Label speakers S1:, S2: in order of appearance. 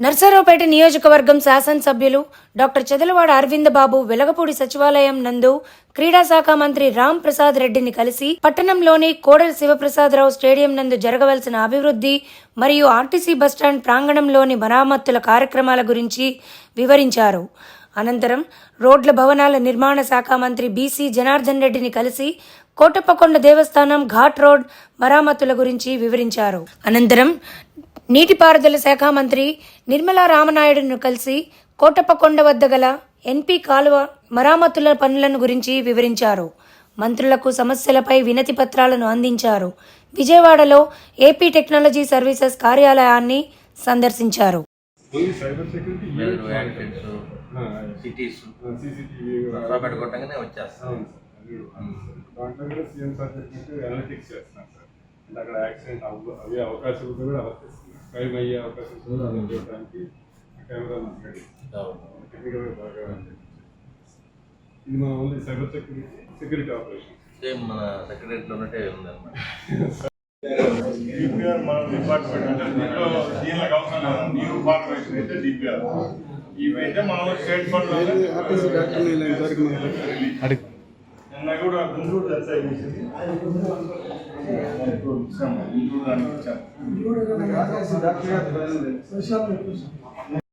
S1: నర్సరావుపేట నియోజకవర్గం శాసనసభ్యులు డాక్టర్ చెదలవాడ అరవింద్ బాబు వెలగపూడి సచివాలయం నందు క్రీడా శాఖ మంత్రి రామ్ ప్రసాద్ రెడ్డిని కలిసి పట్టణంలోని కోడల శివప్రసాదరావు స్టేడియం నందు జరగవలసిన అభివృద్ధి మరియు ఆర్టీసీ బస్టాండ్ ప్రాంగణంలోని మరామత్తుల కార్యక్రమాల గురించి వివరించారు. అనంతరం రోడ్ల భవనాల నిర్మాణ శాఖ మంత్రి బీసీ జనార్దన్ రెడ్డిని కలిసి కోటప్పకొండ దేవస్థానం ఘాట్ రోడ్ మరామతుల గురించి వివరించారు. అనంతరం నీటిపారుదల శాఖ మంత్రి నిర్మలా రామనాయుడును కలిసి కోటప్పకొండ వద్ద గల ఎన్పి కాలువ మరామతుల పనులను గురించి వివరించారు. మంత్రులకు సమస్యలపై వినతి పత్రాలను అందించారు. విజయవాడలో ఏపీ టెక్నాలజీ సర్వీసెస్ కార్యాలయాన్ని సందర్శించారు.
S2: దాంట్లో కూడా సీఎం సార్ చెప్పినట్టు అనలిటిక్స్ సార్. అక్కడ యాక్సిడెంట్ అవకాశాలు కూడా క్రైమ్ అయ్యే అవకాశం అలా చూడడానికి కెమెరా రెడీ టెక్నికల్గా బాగా ఇది మన only cyber security security operation
S3: same మన సెక్రటరీలో ఉన్నట్టే ఉందన్నమాట
S2: డిపిఆర్ మన డిపార్ట్మెంట్ అంటే దీంట్లో దీనికి అవసరం లేదు న్యూ ఫార్మేషన్ అయితే డిపిఆర్ ఇవైతే మనం స్టేట్ ఫండ్
S4: ఆర్టీసీ
S2: కూడా గుంటూరు విషయం? గుంటూరు దానికి ఇచ్చాము.